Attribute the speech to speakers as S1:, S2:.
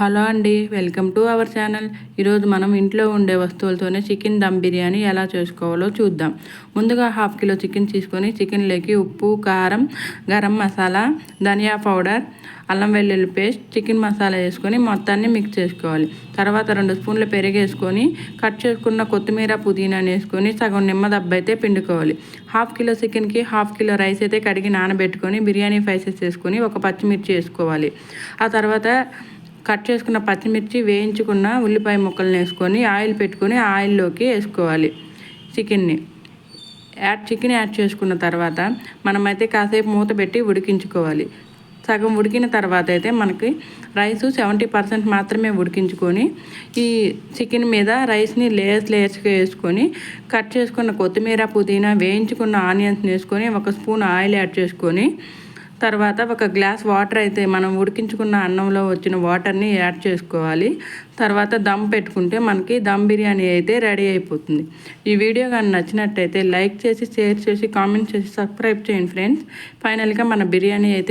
S1: Hello అండి welcome to our channel. ఈరోజు మనం ఇంట్లో ఉండే వస్తువులతోనే చికెన్ దమ్ బిర్యానీ ఎలా చేసుకోవాలో చూద్దాం. ముందుగా హాఫ్ కిలో చికెన్ తీసుకొని చికెన్లోకి ఉప్పు కారం గరం మసాలా ధనియా పౌడర్ అల్లం వెల్లుల్లి పేస్ట్ చికెన్ మసాలా వేసుకొని మొత్తాన్ని మిక్స్ చేసుకోవాలి. తర్వాత రెండు స్పూన్ల పెరిగేసుకొని కట్ చేసుకున్న కొత్తిమీర పుదీనా వేసుకొని సగం నిమ్మ దెబ్బ అయితే పిండుకోవాలి. హాఫ్ కిలో చికెన్కి హాఫ్ కిలో రైస్ అయితే కడిగి నానబెట్టుకొని బిర్యానీ స్పైసెస్ వేసుకొని ఒక పచ్చిమిర్చి వేసుకోవాలి. ఆ తర్వాత కట్ చేసుకున్న పచ్చిమిర్చి వేయించుకున్న ఉల్లిపాయ ముక్కలను వేసుకొని ఆయిల్ పెట్టుకొని ఆయిల్లోకి వేసుకోవాలి. చికెన్ని. యాడ్ చికెన్ యాడ్ చేసుకున్న తర్వాత మనమైతే కాసేపు మూత పెట్టి ఉడికించుకోవాలి. సగం ఉడికిన తర్వాత అయితే మనకి రైస్ సెవెంటీ పర్సెంట్ మాత్రమే ఉడికించుకొని ఈ చికెన్ మీద రైస్ని లేయర్స్ లేయర్స్గా వేసుకొని కట్ చేసుకున్న కొత్తిమీర పుదీనా వేయించుకున్న ఆనియన్స్ వేసుకొని ఒక స్పూన్ ఆయిల్ యాడ్ చేసుకొని తర్వాత ఒక గ్లాస్ వాటర్ అయితే మనం ఉడికించుకున్న అన్నంలో వచ్చిన వాటర్ని యాడ్ చేసుకోవాలి. తర్వాత దమ్ పెట్టుకుంటే మనకి దమ్ బిర్యానీ అయితే రెడీ అయిపోతుంది. ఈ వీడియో కానీ నచ్చినట్టయితే లైక్ చేసి షేర్ చేసి కామెంట్ చేసి సబ్స్క్రైబ్ చేయండి ఫ్రెండ్స్. ఫైనల్గా మన బిర్యానీ అయితే